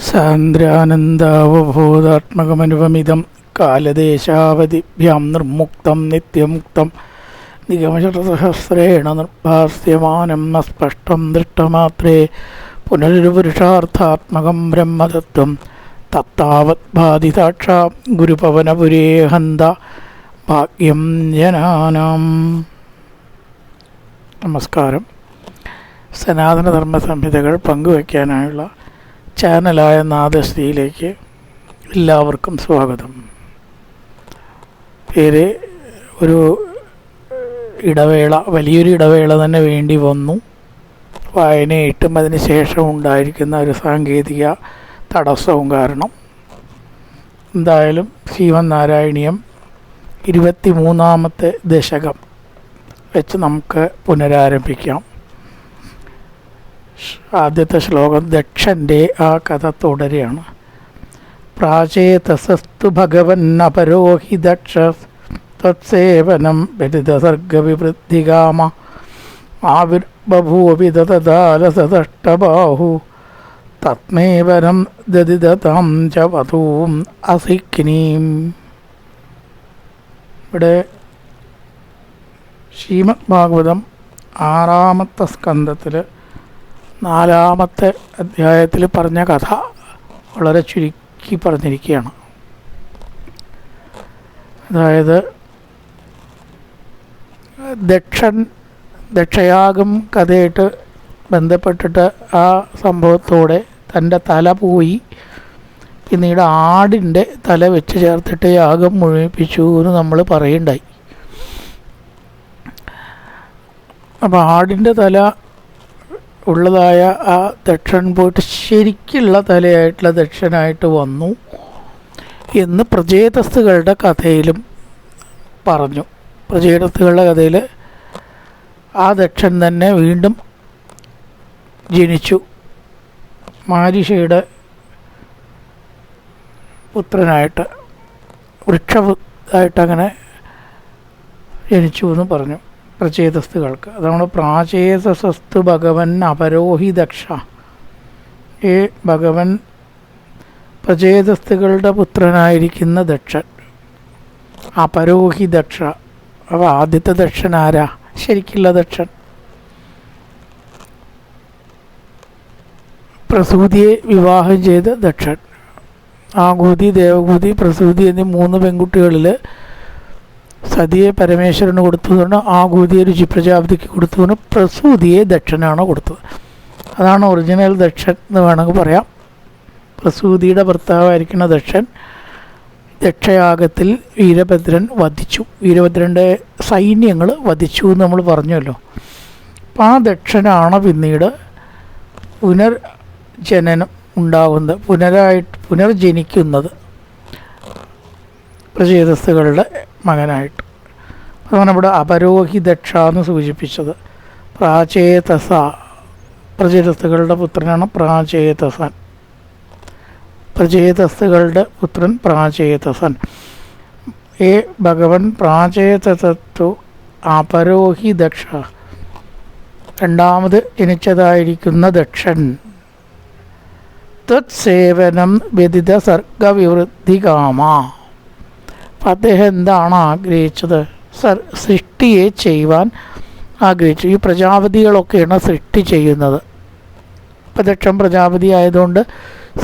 സാന്ദ്രാനന്ദാവബോധാത്മകമനുപമിതം കാലദേശാവധിഭ്യാം നിർമുക്തം നിത്യമുക്തം നിഗമശതസഹസ്രേണ നിർഭാസ്യമാനം അസ്പഷ്ടം ദൃഷ്ടമാത്രേ പുനരുപുരുഷാർത്ഥാത്മകം ബ്രഹ്മതത്വം തത്താവത് ബാധിതാക്ഷാ ഗുരുപവനപുരേ ഹന്ത ഭാഗ്യം ജനാനാം. നമസ്കാരം. സനാതനധർമ്മ സംഹിതകൾ പങ്കുവയ്ക്കാനായുള്ള ചാനലായ നാദശ്രീയിലേക്ക് എല്ലാവർക്കും സ്വാഗതം. പേര് ഒരു ഇടവേള വലിയൊരു ഇടവേള തന്നെ വേണ്ടി വന്നു. വായനയിട്ടും അതിന് ശേഷം ഉണ്ടായിരിക്കുന്ന ഒരു സാങ്കേതിക തടസ്സവും കാരണം എന്തായാലും ശിവൻ നാരായണീയം ഇരുപത്തി മൂന്നാമത്തെ ദശകം വെച്ച് നമുക്ക് പുനരാരംഭിക്കാം. ആദ്യത്തെ ശ്ലോകം ദക്ഷന്റെ ആ കഥ തുടരുകയാണ്. ഭഗവൻ അപരോഹി ദക്ഷ തത്സേവനം ബലിതസർഗവിവൃദ്ധികാമ. ആവിർബഭൂവി ദതദാലസദഷ്ടബാഹു തത്മേവനം ദതിദതാം ച വധൂം അസിക്നീം ഇവിടെ ശ്രീമദ് ഭാഗവതം ആറാമത്തെ സ്കന്ധത്തിൽ നാലാമത്തെ അധ്യായത്തിൽ പറഞ്ഞ കഥ വളരെ ചുരുക്കി പറഞ്ഞിരിക്കുകയാണ്. അതായത് ദക്ഷൻ ദക്ഷയാഗം കഥയായിട്ട് ബന്ധപ്പെട്ടിട്ട് ആ സംഭവത്തോടെ തന്റെ തല പോയി. പിന്നീട് ആടിന്റെ തല വെച്ച് ചേർത്തിട്ട് യാഗം മുഴുമിപ്പിച്ചു എന്ന് നമ്മൾ പറയുണ്ടായി. അപ്പോൾ ആടിന്റെ തല ഉള്ളതായ ആ ദക്ഷൻ പോയിട്ട് ശരിക്കുള്ള തലയായിട്ടുള്ള ദക്ഷനായിട്ട് വന്നു എന്ന് പ്രജേതസ്തുകളുടെ കഥയിലും പറഞ്ഞു. പ്രജേതസ്തുകളുടെ കഥയിൽ ആ ദക്ഷൻ തന്നെ വീണ്ടും ജനിച്ചു. മാരിഷയുടെ പുത്രനായിട്ട് വൃക്ഷ അങ്ങനെ ജനിച്ചു എന്ന് പറഞ്ഞു. പ്രചേതസ്തുകൾക്ക്. അതാണ് പ്രാചേതസസ്തു ഭഗവൻ അപരോഹി ദക്ഷ ഏ ഭഗവൻ പ്രചേതസ്തുകളുടെ പുത്രനായിരിക്കുന്ന ദക്ഷൻ. അപരോഹി ദക്ഷ അവ ആദ്യത്തെ ദക്ഷൻ ആരാ? ശരിക്കുള്ള ദക്ഷൻ. പ്രസൂതിയെ വിവാഹം ചെയ്ത ദക്ഷൻ. ആകൂതി ദേവകൂതി പ്രസൂതി എന്നീ മൂന്ന് പെൺകുട്ടികളിൽ സതിയെ പരമേശ്വരന് കൊടുത്തതുകൊണ്ട് ആകൂതിയെ രുചി പ്രജാപതിക്ക് കൊടുത്തതുകൊണ്ട് പ്രസൂതിയെ ദക്ഷനാണ് കൊടുത്തത്. അതാണ് ഒറിജിനൽ ദക്ഷൻ എന്ന് വേണമെങ്കിൽ പറയാം. പ്രസൂതിയുടെ ഭർത്താവായിരിക്കുന്ന ദക്ഷൻ ദക്ഷയാഗത്തിൽ വീരഭദ്രൻ വധിച്ചു. വീരഭദ്രന്റെ സൈന്യങ്ങൾ വധിച്ചു എന്ന് നമ്മൾ പറഞ്ഞല്ലോ. അപ്പം ആ ദക്ഷനാണ് പിന്നീട് പുനർജനനം ഉണ്ടാകുന്നത് പുനരായിട്ട് പുനർജനിക്കുന്നത്. പ്രചേതസ്സുകളുടെ മകനായിട്ട്. അതാണ് ഇവിടെ അപരോഹി ദക്ഷ എന്ന് സൂചിപ്പിച്ചത്. പ്രാചേതസ പ്രചേതസ്സുകളുടെ പുത്രനാണ് പ്രാചേതസൻ. പ്രചേതസ്സുകളുടെ പുത്രൻ പ്രാചേതസൻ. ഏ ഭഗവൻ പ്രാചേതസത്തു അപരോഹി ദക്ഷ രണ്ടാമത് ജനിച്ചതായിരിക്കുന്ന ദക്ഷൻ. തത് സേവനം വ്യതിത സർഗവിവൃദ്ധി കാമ. അദ്ദേഹം എന്താണ് ആഗ്രഹിച്ചത്? സർ സൃഷ്ടിയെ ചെയ്യുവാൻ ആഗ്രഹിച്ചു. ഈ പ്രജാപതികളൊക്കെയാണ് സൃഷ്ടി ചെയ്യുന്നത്. ഇപ്പം ദക്ഷം പ്രജാപതി ആയതുകൊണ്ട്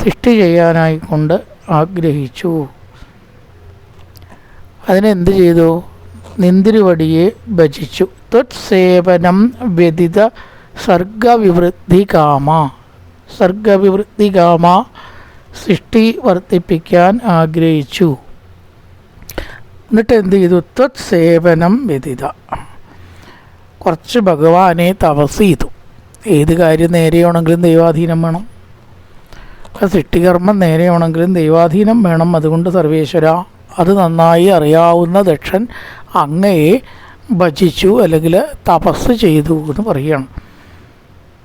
സൃഷ്ടി ചെയ്യാനായിക്കൊണ്ട് ആഗ്രഹിച്ചു. അതിനെന്ത് ചെയ്തു? നിന്തിരുവടിയെ ഭജിച്ചു. ത്വത്സേവനം വ്യതിത സർഗവിവൃദ്ധി കാമ സർഗവിവൃദ്ധി കാമ സൃഷ്ടി വർദ്ധിപ്പിക്കാൻ ആഗ്രഹിച്ചു. എന്നിട്ട് എന്ത് ചെയ്തു ത്വത് സേവനം വ്യതിത കുറച്ച് ഭഗവാനെ തപസ് ചെയ്തു ഏത് കാര്യം നേരെയാണെങ്കിലും ദൈവാധീനം വേണം. സൃഷ്ടികർമ്മം നേരെയാണെങ്കിലും ദൈവാധീനം വേണം. അതുകൊണ്ട് സർവേശ്വര അത് നന്നായി അറിയാവുന്ന ദക്ഷൻ അങ്ങയെ ഭജിച്ചു അല്ലെങ്കിൽ തപസ് ചെയ്തു എന്ന് പറയുകയാണ്.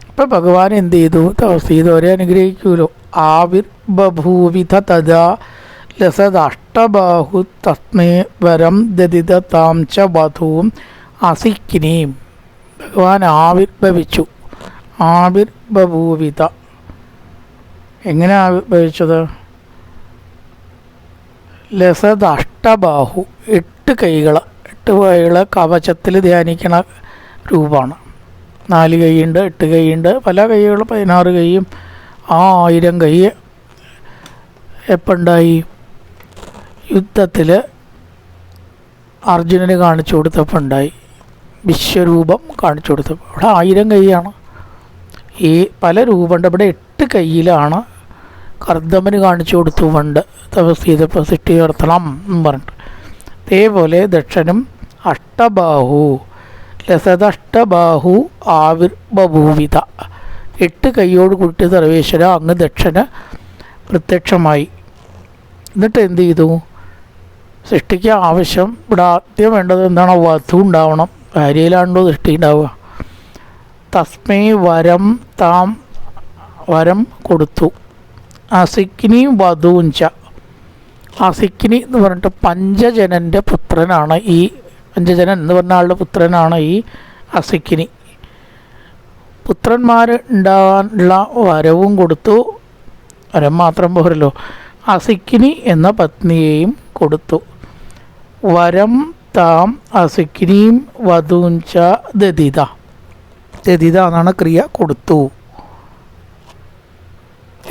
അപ്പം ഭഗവാൻ എന്ത് ചെയ്തു തപസ് ചെയ്തവരെ അനുഗ്രഹിക്കുമല്ലോ. ആവിർ ബഭൂവിധ തഥാ ലസദഷ്ടബാഹു തസ്മേ വരം ദതിത താം ച വധൂം അസിക്കിനീം. ഭഗവാൻ ആവിർഭവിച്ചു. ആവിർഭൂവിത എങ്ങനെ ആവിർഭവിച്ചത്? ലസദഷ്ടബാഹു എട്ട് കൈകൾ എട്ട് കൈകൾ കവചത്തിൽ ധ്യാനിക്കണ രൂപമാണ്. നാല് കൈയുണ്ട് എട്ട് കൈയുണ്ട്. പല കൈകൾ പതിനാറ് കൈയും. ആ ആയിരം കൈ എപ്പുണ്ടായി? യുദ്ധത്തിൽ അർജുനന് കാണിച്ചു കൊടുത്തപ്പോൾ ഉണ്ടായി. വിശ്വരൂപം കാണിച്ചു കൊടുത്തപ്പോൾ അവിടെ ആയിരം കൈയാണ്. ഈ പല രൂപമുണ്ട് ഇവിടെ എട്ട് കൈയിലാണ് കർദ്ദമന് കാണിച്ചു കൊടുത്തു. പണ്ട് തപസ് സൃഷ്ടി നടത്തണം എന്ന് പറഞ്ഞിട്ട്. അതേപോലെ ദക്ഷനും അഷ്ടബാഹു ലസതഷ്ടബാഹു ആവിർബഭൂവിത എട്ട് കൈയോട് കൂട്ടി സർവേശ്വര അങ്ങ് ദക്ഷന് പ്രത്യക്ഷമായി. എന്നിട്ട് എന്ത് ചെയ്തു? സൃഷ്ടിക്ക് ആവശ്യം ഇവിടെ ആദ്യം വേണ്ടത് എന്താണ്? വധു ഉണ്ടാവണം. ഭാര്യയിലാണല്ലോ സൃഷ്ടി ഉണ്ടാവുക തസ്മൈ വരം താം വരം കൊടുത്തു. അസിക്കിനി വധുഞ്ച അസിക്കിനി എന്ന് പറഞ്ഞിട്ട് പഞ്ചജനന്റെ പുത്രനാണ് ഈ പഞ്ചജനൻ എന്ന് പറഞ്ഞ ആളുടെ പുത്രനാണ് ഈ അസിക്കിനി പുത്രന്മാർ ഉണ്ടാകാനുള്ള വരവും കൊടുത്തു. വരം മാത്രം പോരല്ലോ. അസിക്കിനി എന്ന പത്നിയെയും കൊടുത്തു. വരം താം അസുക്രീം വധൂഞ്ച ദതിത. ദതിത എന്നാണ് ക്രിയ കൊടുത്തു.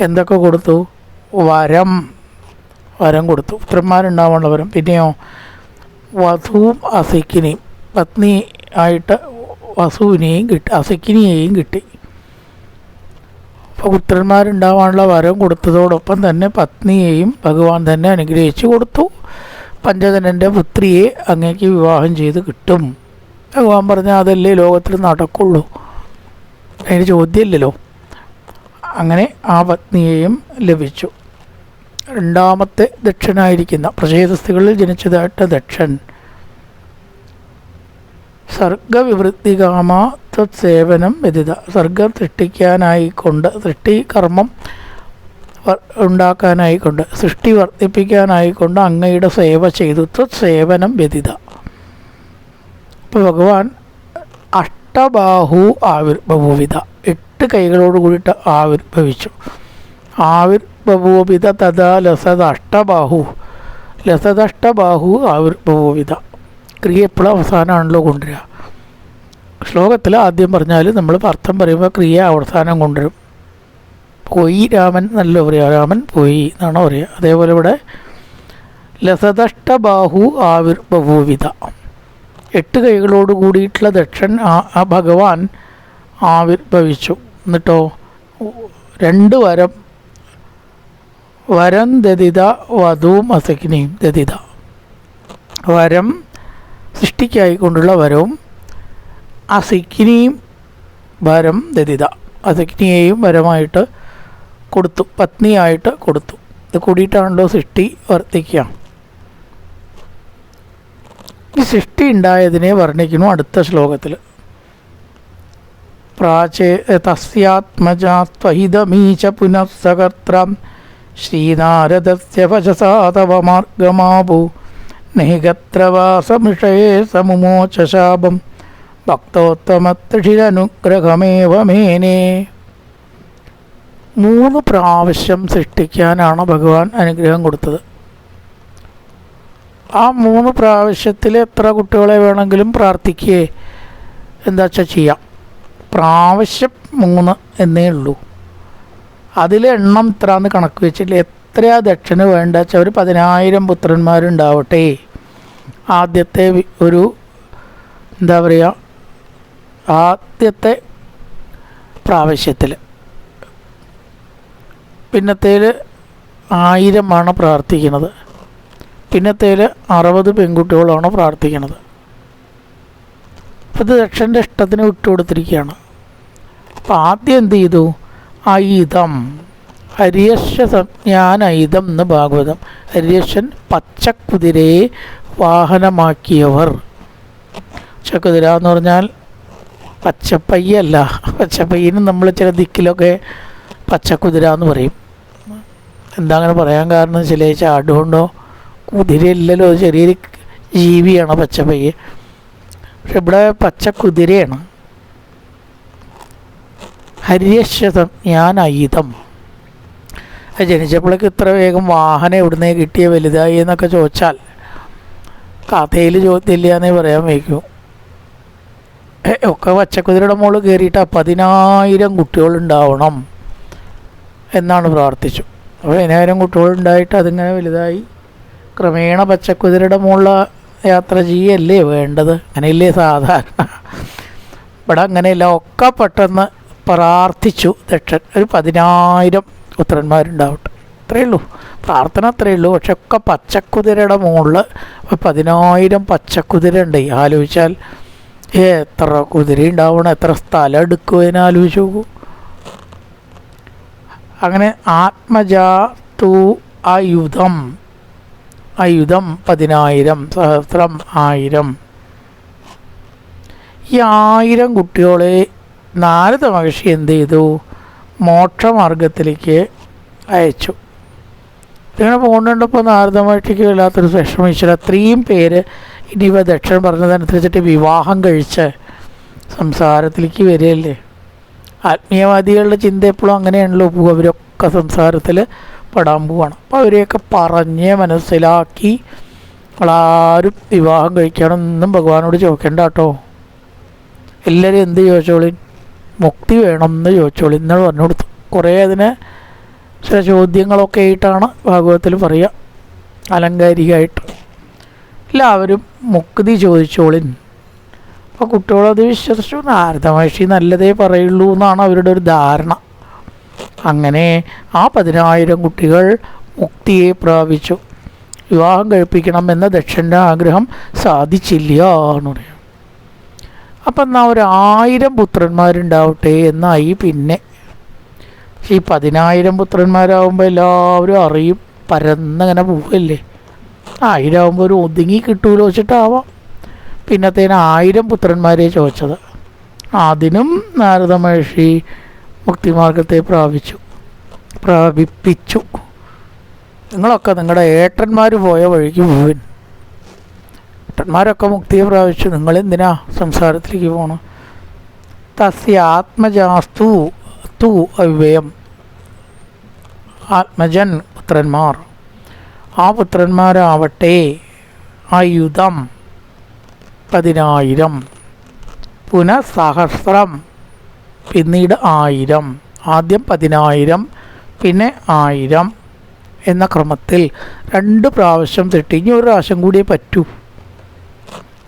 എന്തൊക്കെ കൊടുത്തു? വരം. വരം കൊടുത്തു. പുത്രന്മാരുണ്ടാവാനുള്ള വരം. പിന്നെയോ വധുവും അസിക്കിനെയും പത്നി ആയിട്ട് വസുവിനെയും കിട്ടി അസിക്കിനിയെയും കിട്ടി. അപ്പോൾ പുത്രന്മാരുണ്ടാവാനുള്ള വരം കൊടുത്തതോടൊപ്പം തന്നെ പത്നിയെയും ഭഗവാൻ തന്നെ അനുഗ്രഹിച്ചു കൊടുത്തു. പഞ്ചജനന്റെ പുത്രിയെ അങ്ങേക്ക് വിവാഹം ചെയ്ത് കിട്ടും. ഭഗവാൻ പറഞ്ഞാൽ അതല്ലേ ലോകത്തിൽ നടക്കുള്ളൂ. അതിന് ചോദ്യമില്ലല്ലോ. അങ്ങനെ ആ പത്നിയെയും ലഭിച്ചു. രണ്ടാമത്തെ ദക്ഷനായിരിക്കുന്ന പ്രചേതസ്തുകളിൽ ജനിച്ചതായിട്ട് ദക്ഷൻ. സർഗവിവൃത്തികാമ തത്സേവനം വ്യതിത. സർഗം സൃഷ്ടിക്കാനായിക്കൊണ്ട് സൃഷ്ടി കർമ്മം ഉണ്ടാക്കാനായിക്കൊണ്ട് സൃഷ്ടി വർദ്ധിപ്പിക്കാനായിക്കൊണ്ട് അങ്ങയുടെ സേവ ചെയ്തു സേവനം വ്യതിത. അപ്പോൾ ഭഗവാൻ അഷ്ടബാഹു ആവിർഭവവിത എട്ട് കൈകളോട് കൂടിയിട്ട് ആവിർഭവിച്ചു. ആവിർഭവോപിത തഥാ ലസത അഷ്ടബാഹു. ലസതഷ്ടബാഹു ആവിർഭവോവിത ക്രിയ എപ്പോഴും അവസാനമാണല്ലോ കൊണ്ടുവരിക. ശ്ലോകത്തിൽ ആദ്യം പറഞ്ഞാൽ നമ്മൾ അർത്ഥം പറയുമ്പോൾ ക്രിയ അവസാനം കൊണ്ടുവരും. പോയി രാമൻ നല്ല പറയുക രാമൻ പോയി എന്നാണ് പറയുക അതേപോലെ ഇവിടെ ലസദഷ്ടബാഹു ആവിർഭവോവിത എട്ട് കൈകളോട് കൂടിയിട്ടുള്ള ദക്ഷൻ ആ- ഭഗവാൻ ആവിർഭവിച്ചു. എന്നിട്ടോ രണ്ട് വരം വരം ദതിത വധുവും അസഖിനിയും ദതിത. വരം സൃഷ്ടിക്കായിക്കൊണ്ടുള്ള വരവും അസിക്കിനിയും വരം ദതിത. അസിക്കിനിയെയും വരമായിട്ട് കൊടുത്തു. പത്നിയായിട്ട് കൊടുത്തു. ഇത് കൂടിയിട്ടാണല്ലോ സൃഷ്ടി വർദ്ധിക്കുക ഈ സൃഷ്ടി ഉണ്ടായതിനെ വർണിക്കുന്നു അടുത്ത ശ്ലോകത്തിൽ പ്രാചേ പുനഃസകർത്രം ശ്രീനാരദസ്യ വചസാ തവ മാർഗമാപു മേനേ മൂന്ന് പ്രാവശ്യം സൃഷ്ടിക്കാനാണ് ഭഗവാൻ അനുഗ്രഹം കൊടുത്തത്. ആ മൂന്ന് പ്രാവശ്യത്തിൽ എത്ര കുട്ടികളെ വേണമെങ്കിലും പ്രാർത്ഥിക്കുകയെ. എന്താ വെച്ചാൽ ചെയ്യാം. പ്രാവശ്യം മൂന്ന് എന്നേ ഉള്ളൂ. അതിലെണ്ണം എണ്ണം ഇത്രന്ന് കണക്ക് വെച്ചില്ല എത്രയാ ദക്ഷിണ വേണ്ട വെച്ചാൽ ഒരു പതിനായിരം പുത്രന്മാരുണ്ടാവട്ടെ. ആദ്യത്തെ ഒരു എന്താ പറയുക ആദ്യത്തെ പ്രാവശ്യത്തിൽ. പിന്നത്തേൽ ആയിരമാണ് പ്രാർത്ഥിക്കുന്നത്. പിന്നത്തേൽ അറുപത് പെൺകുട്ടികളാണ് പ്രാർത്ഥിക്കുന്നത്. അത് ദക്ഷന്റെ ഇഷ്ടത്തിന് വിട്ടുകൊടുത്തിരിക്കുകയാണ് അപ്പോൾ ആദ്യം എന്ത് ചെയ്തു? ഐതം ഹരിയശ സംജ്ഞാൻ ഐതം എന്ന് ഭാഗവതം. ഹരിയശൻ പച്ചക്കുതിരയെ വാഹനമാക്കിയവർ. പച്ചക്കുതിര എന്ന് പറഞ്ഞാൽ പച്ചപ്പയ്യല്ല. പച്ചപ്പയ്യന് നമ്മൾ ചില ദിക്കിലൊക്കെ പച്ചക്കുതിര എന്ന് പറയും. എന്താ അങ്ങനെ പറയാൻ കാരണം ചില ചാടുകൊണ്ടോ കുതിരയില്ലല്ലോ ചെറിയൊരു ജീവിയാണ് പച്ചപ്പയ്യ. പക്ഷെ ഇവിടെ പച്ച കുതിരയാണ്. ഹര്യശതം ഞാൻ അയിതം. ജനിച്ചപ്പോഴേക്ക് ഇത്ര വേഗം വാഹനം എവിടുന്നേ കിട്ടിയ വലുതായി എന്നൊക്കെ ചോദിച്ചാൽ കഥയിൽ ചോദ്യമില്ല എന്നേ പറയാൻ വയ്ക്കൂ. ഒക്കെ പച്ചക്കുതിരയുടെ മുകളിൽ കയറിയിട്ട് പതിനായിരം കുട്ടികളുണ്ടാവണം എന്നാണ് പ്രാർത്ഥിച്ചു. പതിനായിരം കുട്ടികളുണ്ടായിട്ട് അതിങ്ങനെ വലുതായി ക്രമേണ പച്ചക്കുതിരയുടെ മുകളിൽ യാത്ര ചെയ്യല്ലേ വേണ്ടത്? അങ്ങനെയല്ലേ സാധാരണ. ഇവിടെ അങ്ങനെയല്ല ഒക്കെ പെട്ടെന്ന് പ്രാർത്ഥിച്ചു ദക്ഷൻ. ഒരു പതിനായിരം പുത്രന്മാരുണ്ടാവട്ടെ. അത്രയേ ഉള്ളൂ. പ്രാർത്ഥന അത്രയേ ഉള്ളൂ. പക്ഷെ ഒക്കെ പച്ചക്കുതിരയുടെ മുകളിൽ പതിനായിരം പച്ചക്കുതിര ഉണ്ട് ആലോചിച്ചാൽ എത്ര കുതിര ഉണ്ടാവണം എത്ര സ്ഥലം എടുക്കുമെന്ന് ആലോചിച്ച് നോക്കൂ. അങ്ങനെ ആത്മജാ ടു ആയുധം ആയുധം പതിനായിരം സഹസ്രം ആയിരം. ഈ ആയിരം കുട്ടികളെ നാരദ മഹർഷി എന്ത് ചെയ്തു? മോക്ഷമാർഗത്തിലേക്ക് അയച്ചു. ഇങ്ങനെ പോകുന്നുണ്ടപ്പോൾ നാരദ മഹർഷിക്ക് വല്ലാത്തൊരു വിഷമിച്ചില്ല അത്രയും പേര് ഇനിയിപ്പോൾ ദക്ഷൻ പറഞ്ഞതനുസരിച്ചിട്ട് വിവാഹം കഴിച്ച് സംസാരത്തിലേക്ക് വരികയല്ലേ? ആത്മീയവാദികളുടെ ചിന്ത എപ്പോഴും അങ്ങനെയാണല്ലോ പോകുക അവരൊക്കെ സംസാരത്തിൽ പെടാൻ പോവാണ്. അപ്പോൾ അവരെയൊക്കെ പറഞ്ഞ് മനസ്സിലാക്കി നമ്മളാരും വിവാഹം കഴിക്കണമെന്നും ഭഗവാനോട് ചോദിക്കേണ്ട കേട്ടോ. എല്ലാവരും എന്ത് ചോദിച്ചോളിൻ മുക്തി വേണമെന്ന് എന്ന് ചോദിച്ചോളിൻ എന്ന് പറഞ്ഞു കൊടുത്തു കുറേ അതിനെ ചില ചോദ്യങ്ങളൊക്കെ ആയിട്ടാണ് ഭാഗവതത്തിൽ പറയുക. അലങ്കാരികമായിട്ട്. എല്ലാവരും മുക്തി ചോദിച്ചോളിൻ അപ്പോൾ കുട്ടികളത് വിശ്വസിച്ചു. നാരദ മഹർഷി നല്ലതേ പറയുള്ളൂ എന്നാണ് അവരുടെ ഒരു ധാരണ. അങ്ങനെ ആ പതിനായിരം കുട്ടികൾ മുക്തിയെ പ്രാപിച്ചു. വിവാഹം കഴിപ്പിക്കണം എന്ന ദക്ഷന്റെ ആഗ്രഹം സാധിച്ചില്ല എന്ന് പറയും. അപ്പം എന്നാൽ ഒരു ആയിരം പുത്രന്മാരുണ്ടാവട്ടെ എന്നായി പിന്നെ. പക്ഷേ ഈ പതിനായിരം പുത്രന്മാരാകുമ്പോൾ എല്ലാവരും അറിയും. പരന്നങ്ങനെ പോവല്ലേ. ആയിരം ആകുമ്പോൾ ഒരു ഒതുങ്ങി കിട്ടൂലോ വെച്ചിട്ടാവാം. പിന്നത്തേന് ആയിരം പുത്രന്മാരെ ചോദിച്ചത്. അതിനും നാരദ മഹർഷി മുക്തിമാർഗത്തെ പ്രാപിച്ചു. പ്രാപിപ്പിച്ചു. നിങ്ങളൊക്കെ നിങ്ങളുടെ ഏട്ടന്മാർ പോയ വഴിക്ക് പോവിൻ. ഏട്ടന്മാരൊക്കെ മുക്തിയെ പ്രാപിച്ചു. നിങ്ങളെന്തിനാ സംസാരത്തിലേക്ക് പോകണം തസ്യ ആത്മജാസ്തു തു അവ്യയം. ആത്മജൻ പുത്രന്മാർ. ആ പുത്രന്മാരാവട്ടെ. ആയുധം. പതിനായിരം. പുനഃസഹസ്രം പിന്നീട് ആയിരം. ആദ്യം പതിനായിരം പിന്നെ ആയിരം എന്ന ക്രമത്തിൽ രണ്ട് പ്രാവശ്യം തെട്ടി ഇനി ഒരു പ്രാവശ്യം കൂടിയേ പറ്റൂ.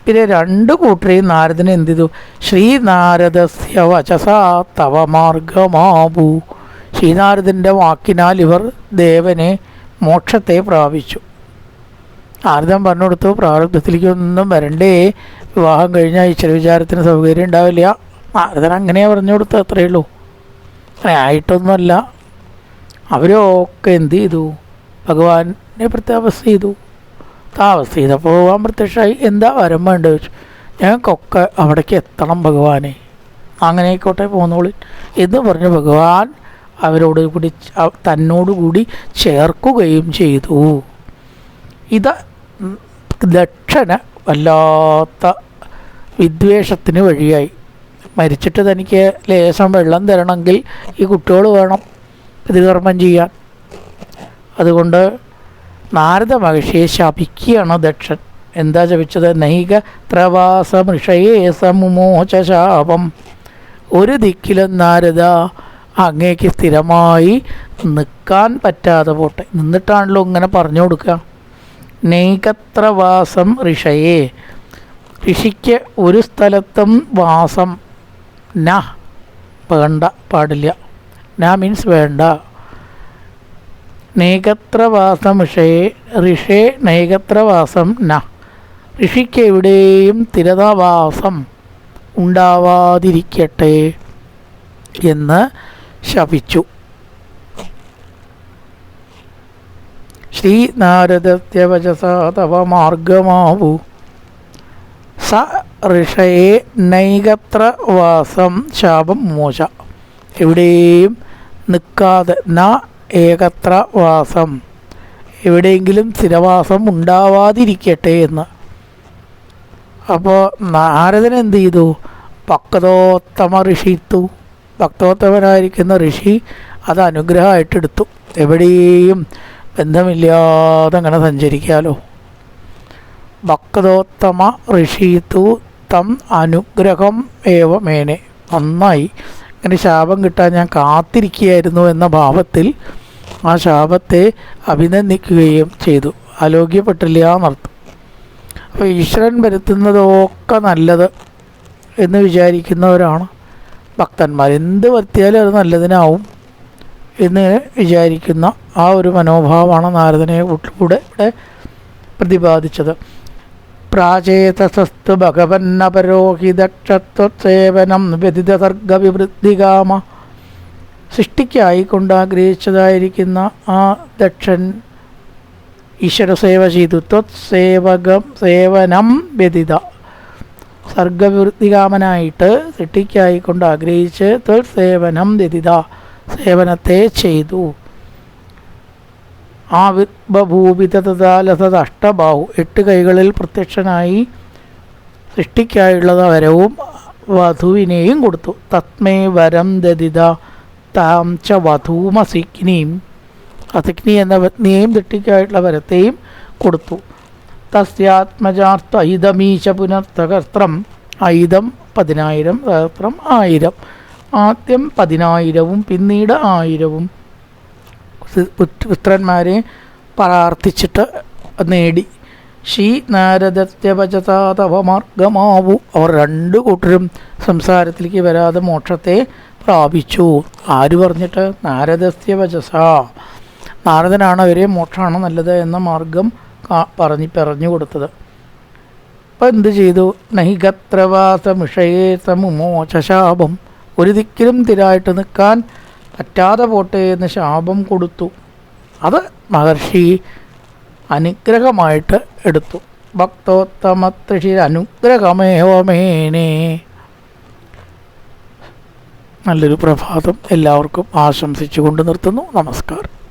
പിന്നെ രണ്ട് കൂട്ടരെയും നാരദന് എന്ത് ചെയ്തു? ശ്രീനാരദസ്യ വചസാ തവ ശ്രീനാരദന്റെ വാക്കിനാൽ ഇവർ ദേവനെ മോക്ഷത്തെ പ്രാപിച്ചു. നാരദൻ പറഞ്ഞു കൊടുത്തു പ്രാരബ്ധത്തിലേക്കൊന്നും വരണ്ടേ. വിവാഹം കഴിഞ്ഞാൽ ഈശ്വര വിചാരത്തിന് സൗകര്യം ഉണ്ടാവില്ല. നാരദൻ അങ്ങനെയാണ് പറഞ്ഞു കൊടുത്തത് അത്രയേ ഉള്ളൂ. ആയിട്ടൊന്നുമല്ല. അവരൊക്കെ എന്ത് ചെയ്തു? ഭഗവാനെ പ്രത്യാവസ്ഥ ചെയ്തു. താമസ ചെയ്തപ്പോൾ ഭഗവാൻ പ്രത്യക്ഷമായി. എന്താ വരം വേണ്ട ചോദിച്ചു ഞങ്ങൾക്കൊക്കെ അവിടേക്ക് എത്തണം ഭഗവാനെ. അങ്ങനെ ആയിക്കോട്ടെ പോന്നോളി. എന്ന് പറഞ്ഞു ഭഗവാൻ അവരോട് കൂടി തന്നോടുകൂടി തന്നോട് കൂടി ചേർക്കുകയും ചെയ്തു. ഇത് ദക്ഷന് വല്ലാത്ത വിദ്വേഷത്തിന് വഴിയായി. മരിച്ചിട്ട് തനിക്ക് ലേശം വെള്ളം തരണമെങ്കിൽ ഈ കുട്ടികൾ വേണം പിതൃകർമ്മം ചെയ്യാൻ. അതുകൊണ്ട് നാരദ മഹർഷിയെ ശപിക്കുകയാണ് ദക്ഷൻ. എന്താ ശപിച്ചത്? നൈക ത്രവാസമൃഷയേ സമുമോച ശാപം ഒരു ദിക്കിലും നാരദ അങ്ങേക്ക് സ്ഥിരമായി നിൽക്കാൻ പറ്റാതെ പോട്ടെ. നിന്നിട്ടാണല്ലോ ഇങ്ങനെ പറഞ്ഞു കൊടുക്കുക. നൈകത്രവാസം ഋഷയെ. ഋഷിക്ക് ഒരു സ്ഥലത്തും വാസം ന വേണ്ട പാടില്ല. ന മീൻസ് വേണ്ട. നൈകത്രവാസം ഋഷയെ ഋഷേ നൈകത്രവാസം ന. ഋഷിക്ക് എവിടെയും തിരതാവാസം ഉണ്ടാവാതിരിക്കട്ടെ എന്ന് ശപിച്ചു. ശ്രീനാരദത്യവചസ തവ സ ഋഷയെ നൈകത്ര വാസം ശാപം മോശ. എവിടെയും നിൽക്കാതെ ന ഏകത്ര വാസം. എവിടെയെങ്കിലും സ്ഥിരവാസം ഉണ്ടാവാതിരിക്കട്ടെ എന്ന്. അപ്പോൾ നാരദൻ എന്ത് ചെയ്തു? ഭക്തോത്തമ ഋഷിത്തു ഭക്തോത്തമനായിരിക്കുന്ന ഋഷി അത് അനുഗ്രഹമായിട്ടെടുത്തു എവിടെയും ബന്ധമില്ലാതെ അങ്ങനെ സഞ്ചരിക്കാലോ. ഭക്തോത്തമ ഋഷിത്തു തം അനുഗ്രഹം ഏവ മേനെ. നന്നായി. ഇങ്ങനെ ശാപം കിട്ടാൻ ഞാൻ കാത്തിരിക്കുകയായിരുന്നു എന്ന ഭാവത്തിൽ ആ ശാപത്തെ അഭിനന്ദിക്കുകയും ചെയ്തു. ആലോക്യപ്പെട്ടില്ല എന്നർത്ഥം. അപ്പോൾ ഈശ്വരൻ വരുത്തുന്നതൊക്കെ നല്ലത് എന്ന് വിചാരിക്കുന്നവരാണ് ഭക്തന്മാർ. എന്ത് വരുത്തിയാലും അത് നല്ലതിനാവും. എന്ന് വിചാരിക്കുന്ന ആ ഒരു മനോഭാവമാണ് നാരദനെ കൂടെ ഇവിടെ പ്രതിപാദിച്ചത്. പ്രാചേതസസ്തു ഭഗവന്നപരോഹിതക്ഷത്വസേവനം വ്യതിത സർഗവിവൃദ്ധികാമ സൃഷ്ടിക്കായി കൊണ്ടാഗ്രഹിച്ചതായിരിക്കുന്ന ആ ദക്ഷൻ ഈശ്വരസേവ ചെയ്തു. ത്വത്സേവകം സേവനം വ്യതിത. സർഗവിവൃദ്ധികാമനായിട്ട് സൃഷ്ടിക്കായി കൊണ്ട് ആഗ്രഹിച്ച് ത്വത്സേവനം വ്യതിത. സേവനത്തെ ചെയ്തു. ആ അഷ്ടബാഹു എട്ട് കൈകളിൽ പ്രത്യക്ഷനായി സൃഷ്ടിക്കായുള്ളത് വരവും വധുവിനെയും കൊടുത്തു. തത്മേ വരം ദതിത താം ച വധൂമസിഗ്നിയും അസിഗ്നി എന്ന പത്നിയെയും തെട്ടിക്കായിട്ടുള്ള വരത്തെയും കൊടുത്തു. തസ്യാത്മജാർത്ഥ ഐതമീശ പുനർത്തകർത്രം ഐതം പതിനായിരം സഹസ്രം ആയിരം. ആദ്യം പതിനായിരവും പിന്നീട് ആയിരവും. പുത്രന്മാരെ പ്രാർത്ഥിച്ചിട്ട് നേടി. ഷീ നാരദത്യവചതാതവമാർഗമാവു. അവർ രണ്ടു കൂട്ടരും സംസാരത്തിലേക്ക് വരാതെ മോക്ഷത്തെ പ്രാപിച്ചു. ആര് പറഞ്ഞിട്ട്? നാരദസ്യ വചസ നാരദനാണ് അവരെ മോക്ഷമാണ് നല്ലത് എന്ന മാർഗം പറഞ്ഞ് പറഞ്ഞു കൊടുത്തത്. അപ്പം എന്ത് ചെയ്തു? നഹികത്രവാസമിഷയേ സമുമോചശാപം ഒരു ദിക്കിലും തിരായിട്ട് നിൽക്കാൻ പറ്റാതെ പോട്ടെ എന്ന് ശാപം കൊടുത്തു. അത് മഹർഷി അനുഗ്രഹമായിട്ട് എടുത്തു. ഭക്തോത്തമ അനുഗ്രഹമേവമേനെ. നല്ലൊരു പ്രഭാതം എല്ലാവർക്കും ആശംസിച്ചുകൊണ്ട് നിർത്തുന്നു. നമസ്കാരം.